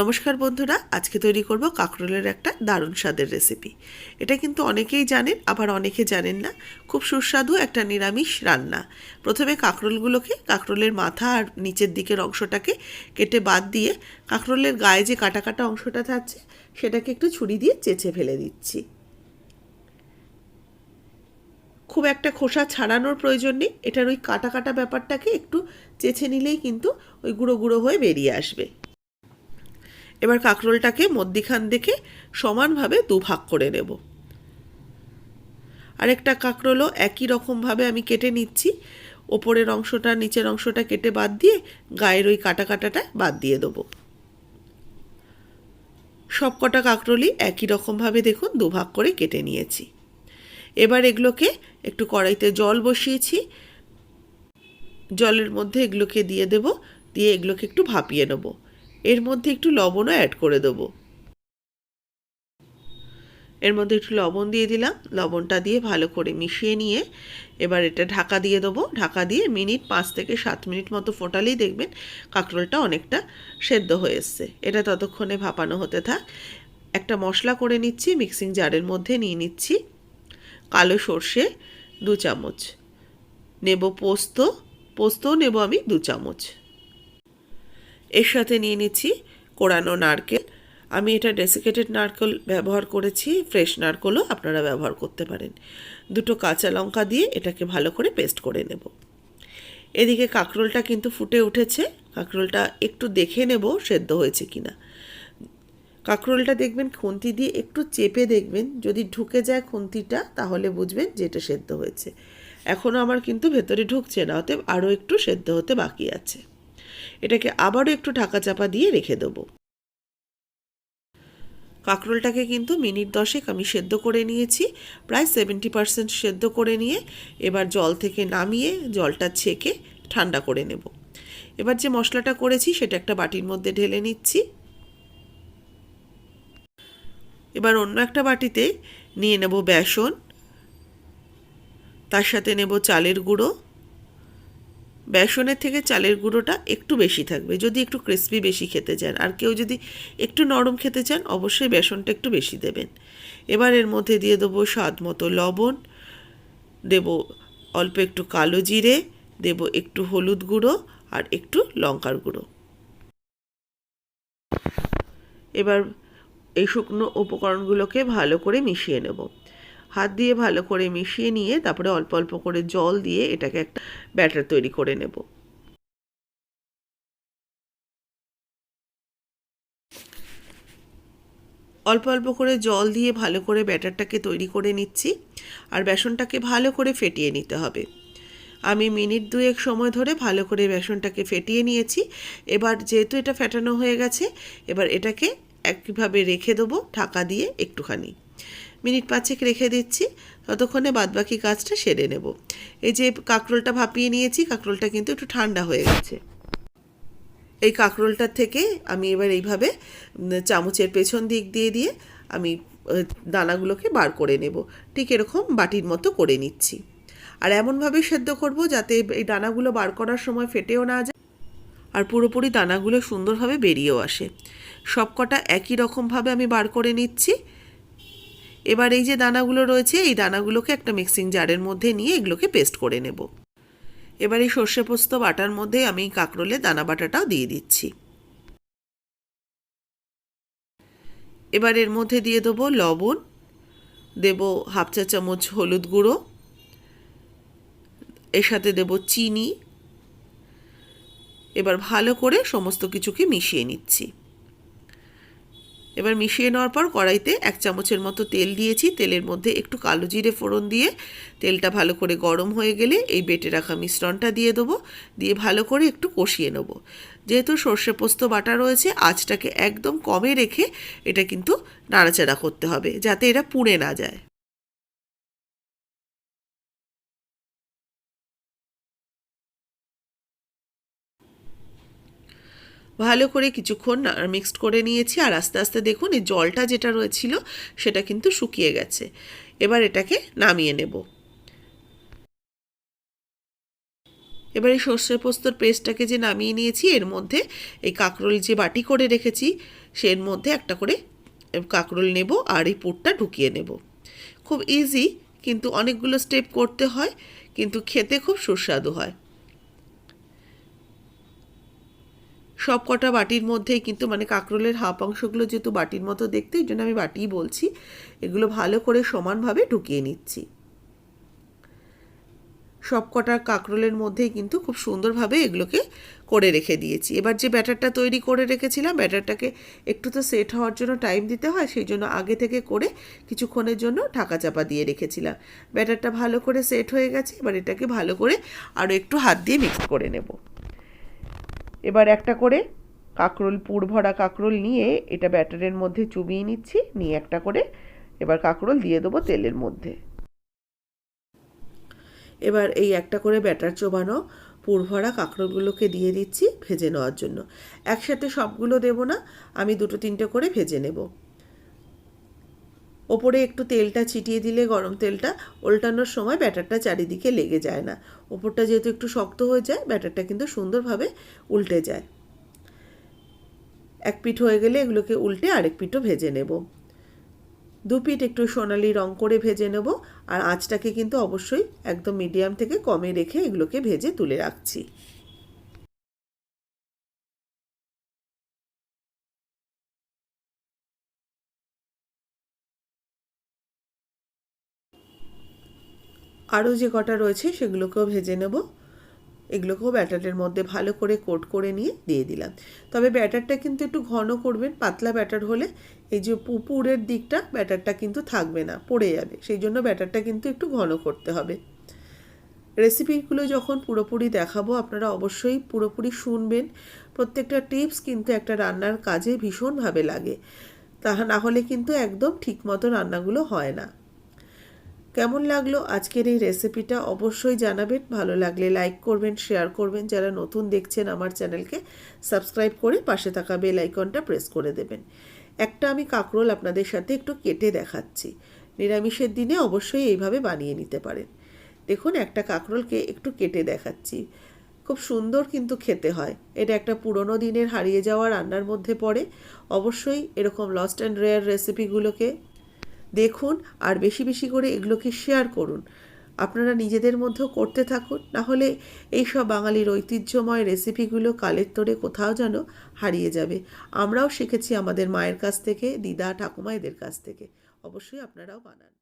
নমস্কার বন্ধুরা, আজকে তৈরি করব কাঁকরোলের একটা দারুণ স্বাদের রেসিপি এটা কিন্তু অনেকেই জানেন, আবার অনেকে জানেন না। খুব সুস্বাদু একটা নিরামিষ রান্না। প্রথমে কাঁকরোলগুলোকে, কাঁকরোলের মাথা আর নিচের দিকের অংশটাকে কেটে বাদ দিয়ে কাঁকরোলের গায়ে যে কাটা কাটা অংশটা থাকছে, সেটাকে একটু ছুরি দিয়ে চেঁচে ফেলে দিচ্ছি। খুব একটা খোসা ছাড়ানোর প্রয়োজন নেই, এটার ওই কাটা কাটা ব্যাপারটাকে একটু চেঁচে নিলেই কিন্তু ওই গুঁড়ো গুঁড়ো হয়ে বেরিয়ে আসবে। এবার কাঁকরোলটাকে মধ্যিখান দেখে সমানভাবে দু ভাগ করে নেব। আরেকটা কাঁকরোলও একই রকমভাবে আমি কেটে নিচ্ছি। ওপরের অংশটা, নিচের অংশটা কেটে বাদ দিয়ে গায়ের ওই কাটা কাটাটা বাদ দিয়ে দেবো। সব কটা কাঁকরোলই একই রকমভাবে দেখুন, দুভাগ করে কেটে নিয়েছি। এবার এগুলোকে একটু কড়াইতে জল বসিয়েছি। জলের মধ্যে এগুলোকে দিয়ে দেব, দিয়ে এগুলোকে একটু ভাপিয়ে নেব। এর মধ্যে একটু লবণও অ্যাড করে দেব। এর মধ্যে একটু লবণ দিয়ে দিলাম। লবণটা দিয়ে ভালো করে মিশিয়ে নিয়ে এবার এটা ঢাকা দিয়ে দেবো। ঢাকা দিয়ে মিনিট পাঁচ থেকে সাত মিনিট মতো ফোটালেই দেখবেন কাঁকরোলটা অনেকটা সেদ্ধ হয়ে এসছে। এটা ততক্ষণে ভাপানো হতে থাক। একটা মশলা করে নিচ্ছি মিক্সিং জারের মধ্যে নিয়ে নিচ্ছি কালো সর্ষে দু চামচ। নেব পোস্ত, পোস্তও নেব আমি দু চামচ। এর সাথে নিয়ে নিচ্ছি কোরানো নারকেল। আমি এটা ডেসিকেটেড নারকেল ব্যবহার করেছি ফ্রেশ নারকেলও আপনারা ব্যবহার করতে পারেন। দুটো কাঁচা লঙ্কা দিয়ে এটাকে ভালো করে পেস্ট করে নেব। এদিকে কাঁকরোলটা কিন্তু ফুটে উঠেছে। কাঁকরোলটা একটু দেখে নেব সেদ্ধ হয়েছে কি না কাঁকরোলটা দেখবেন খুন্তি দিয়ে একটু চেপে দেখবেন। যদি ঢুকে যায় খুন্তিটা, তাহলে বুঝবেন যে এটা সেদ্ধ হয়েছে। এখনও আমার কিন্তু ভেতরে ঢুকছে না, অতএব আরও একটু সেদ্ধ হতে বাকি আছে। এটাকে আবারও একটু ঢাকা চাপা দিয়ে রেখে দেবো। কাঁকরোলটাকে কিন্তু মিনিট দশেক আমি সেদ্ধ করে নিয়েছি, প্রায় সেভেন্টি পারসেন্ট সেদ্ধ করে নিয়ে এবার জল থেকে নামিয়ে জলটা ছেঁকে ঠান্ডা করে নেব। এবার যে মশলাটা করেছি সেটা একটা বাটির মধ্যে ঢেলে নিচ্ছি। এবার অন্য একটা বাটিতে নিয়ে নেব বেসন, তার সাথে নেব চালের গুঁড়ো। বেসনের থেকে চালের গুঁড়োটা একটু বেশি থাকবে, যদি একটু ক্রিসপি বেশি খেতে চান। আর কেউ যদি একটু নরম খেতে চান, অবশ্যই বেসনটা একটু বেশি দেবেন। এবার এর মধ্যে দিয়ে দেবো স্বাদ মতো লবণ, দেব অল্প একটু কালো জিরে, দেব একটু হলুদ গুঁড়ো আর একটু লঙ্কার গুঁড়ো। এবার এই শুকনো উপকরণগুলোকে ভালো করে মিশিয়ে নেব। হাত দিয়ে ভালো করে মিশিয়ে নিয়ে তারপরে অল্প অল্প করে জল দিয়ে এটাকে একটা ব্যাটার তৈরি করে নেব। অল্প অল্প করে জল দিয়ে ভালো করে ব্যাটারটাকে তৈরি করে নিচ্ছি আর বেসনটাকে ভালো করে ফেটিয়ে নিতে হবে। আমি মিনিট দুয়েক সময় ধরে ভালো করে বেসনটাকে ফেটিয়ে নিয়েছি। এবার যেহেতু এটা ফেটানো হয়ে গেছে, এবার এটাকে একইভাবে রেখে দেবো ঢাকা দিয়ে একটুখানি। মিনিট পাঁচেক রেখে দিচ্ছি, ততক্ষণে বাদবাকি কাজটা সেরে নেব। এই যে কাঁকরোলটা ভাপিয়ে নিয়েছি, কাঁকরোলটা কিন্তু একটু ঠান্ডা হয়ে গেছে। এই কাঁকরোলটার থেকে আমি এবার এইভাবে চামচের পেছন দিক দিয়ে দিয়ে আমি দানাগুলোকে বার করে নেব। ঠিক এরকম বাটির মতো করে নিচ্ছি। আর এমনভাবে সেদ্ধ করব যাতে এই দানাগুলো বার করার সময় ফেটেও না যায় আর পুরোপুরি দানাগুলো সুন্দরভাবে বেরিয়েও আসে। সব কটা একই রকমভাবে আমি বার করে নিচ্ছি। এবার এই যে দানাগুলো রয়েছে, এই দানাগুলোকে একটা মিক্সিং জারের মধ্যে নিয়ে এগুলোকে পেস্ট করে নেব। এবার এই সর্ষে পোস্ত বাটার মধ্যে আমি কাঁকরোলে দানা বাটাটাও দিয়ে দিচ্ছি। এবার এর মধ্যে দিয়ে দেবো লবণ, দেব হাফ চা চামচ হলুদ গুঁড়ো, এর সাথে দেব চিনি। এবার ভালো করে সমস্ত কিছুকে মিশিয়ে নিচ্ছি। এবার মিশিয়ে নেওয়ার পর কড়াইতে এক চামচের মতো তেল দিয়েছি। তেলের মধ্যে একটু কালো জিরে ফোড়ন দিয়ে তেলটা ভালো করে গরম হয়ে গেলে এই বেটে রাখা মিশ্রণটা দিয়ে দেবো। দিয়ে ভালো করে একটু কষিয়ে নেব। যেহেতু সর্ষে পোস্ত বাটা রয়েছে, আঁচটাকে একদম কমে রেখে এটা কিন্তু নাড়াচাড়া করতে হবে, যাতে এটা পুড়ে না যায়। ভালো করে কিছুক্ষণ মিক্সড করে নিয়েছি আর আস্তে আস্তে দেখুন এই জলটা যেটা রয়েছিল সেটা কিন্তু শুকিয়ে গেছে। এবার এটাকে নামিয়ে নেব। এবার এই সর্ষে পোস্তর পেস্টটাকে যে নামিয়ে নিয়েছি, এর মধ্যে এই কাঁকরোল যে বাটি করে রেখেছি, সের মধ্যে একটা করে কাঁকরোল নেব আর এই পুরটা ঢুকিয়ে নেব। খুব ইজি কিন্তু অনেকগুলো স্টেপ করতে হয়, কিন্তু খেতে খুব সুস্বাদু হয়। সব কটা বাটির মধ্যেই কিন্তু মানে কাঁকরোলের হাফ অংশগুলো যেহেতু বাটির মতো দেখতে, এই জন্য আমি বাটিই বলছি। এগুলো ভালো করে সমানভাবে ঢুকিয়ে নিচ্ছি। সব কটা কাঁকরোলের মধ্যেই কিন্তু খুব সুন্দরভাবে এগুলোকে করে রেখে দিয়েছি। এবার যে ব্যাটারটা তৈরি করে রেখেছিলাম, ব্যাটারটাকে একটু তো সেট হওয়ার জন্য টাইম দিতে হয়, সেই জন্য আগে থেকে করে কিছুক্ষণের জন্য ঢাকা চাপা দিয়ে রেখেছিলাম। ব্যাটারটা ভালো করে সেট হয়ে গেছে, এবার এটাকে ভালো করে আরও একটু হাত দিয়ে মিক্স করে নেব। এবার একটা করে কাঁকরোল, পুর ভরা কাঁকরোল নিয়ে এটা ব্যাটারের মধ্যে চুবিয়ে নিচ্ছি, নিয়ে একটা করে এবার কাঁকরোল দিয়ে দেবো তেলের মধ্যে। এবার এই একটা করে ব্যাটার চোবানো পুর ভরা কাঁকড়গুলোকে দিয়ে দিচ্ছি ভেজে নেওয়ার জন্য। একসাথে সবগুলো দেব না, আমি দুটো তিনটে করে ভেজে নেব। ওপরে একটু তেলটা ছিটিয়ে দিলে গরম তেলটা উল্টানোর সময় ব্যাটারটা চারিদিকে লেগে যায় না। ওপরটা যেহেতু একটু শক্ত হয়ে যায়, ব্যাটারটা কিন্তু সুন্দরভাবে উল্টে যায়। এক পিঠ হয়ে গেলে এগুলোকে উল্টে আরেক পিঠও ভেজে নেব। দু পিঠ একটু সোনালি রং করে ভেজে নেব আর আঁচটাকে কিন্তু অবশ্যই একদম মিডিয়াম থেকে কমে রেখে এগুলোকে ভেজে তুলে রাখছি। আরও যে কটা রয়েছে সেগুলোকেও ভেজে নেব। এগুলোকেও ব্যাটারের মধ্যে ভালো করে কোট করে নিয়ে দিয়ে দিলাম। তবে ব্যাটারটা কিন্তু একটু ঘন করবেন, পাতলা ব্যাটার হলে এই যে পুপুরের দিকটা ব্যাটারটা কিন্তু থাকবে না, পড়ে যাবে। সেই জন্য ব্যাটারটা কিন্তু একটু ঘন করতে হবে। রেসিপিগুলো যখন পুরোপুরি দেখাবো, আপনারা অবশ্যই পুরোপুরি শুনবেন। প্রত্যেকটা টিপস কিন্তু একটা রান্নার কাজে ভীষণভাবে লাগে। তাহা না হলে কিন্তু একদম ঠিক মতো রান্নাগুলো হয় না। কেমন লাগল আজকের এই রেসিপিটা অবশ্যই জানাবেন। ভালো লাগলে লাইক করবেন শেয়ার করবেন। যারা নতুন দেখছেন আমার চ্যানেলকে সাবস্ক্রাইব করে পাশে থাকা বেল আইকনটা প্রেস করে দেবেন। একটা আমি কাঁকরোল আপনাদের সাথে একটু কেটে দেখাচ্ছি। নিরামিষের দিনে অবশ্যই এইভাবে বানিয়ে নিতে পারেন। দেখুন, একটা কাঁকরোলকে একটু কেটে দেখাচ্ছি। খুব সুন্দর কিন্তু খেতে হয়। এটা একটা পুরনো দিনের হারিয়ে যাওয়া রান্নার মধ্যে পড়ে। অবশ্যই এরকম লস্ট অ্যান্ড রেয়ার রেসিপিগুলোকে দেখুন আর বেশি বেশি করে এগুলোকে শেয়ার করুন। আপনারা নিজেদের মধ্যেও করতে থাকুন নাহলে এইসব বাঙালির ঐতিহ্যময় রেসিপিগুলো কালের তোরে কোথাও যেন হারিয়ে যাবে। আমরাও শিখেছি আমাদের মায়ের কাছ থেকে, দিদা ঠাকুমা এদের কাছ থেকে। অবশ্যই আপনারাও বানান।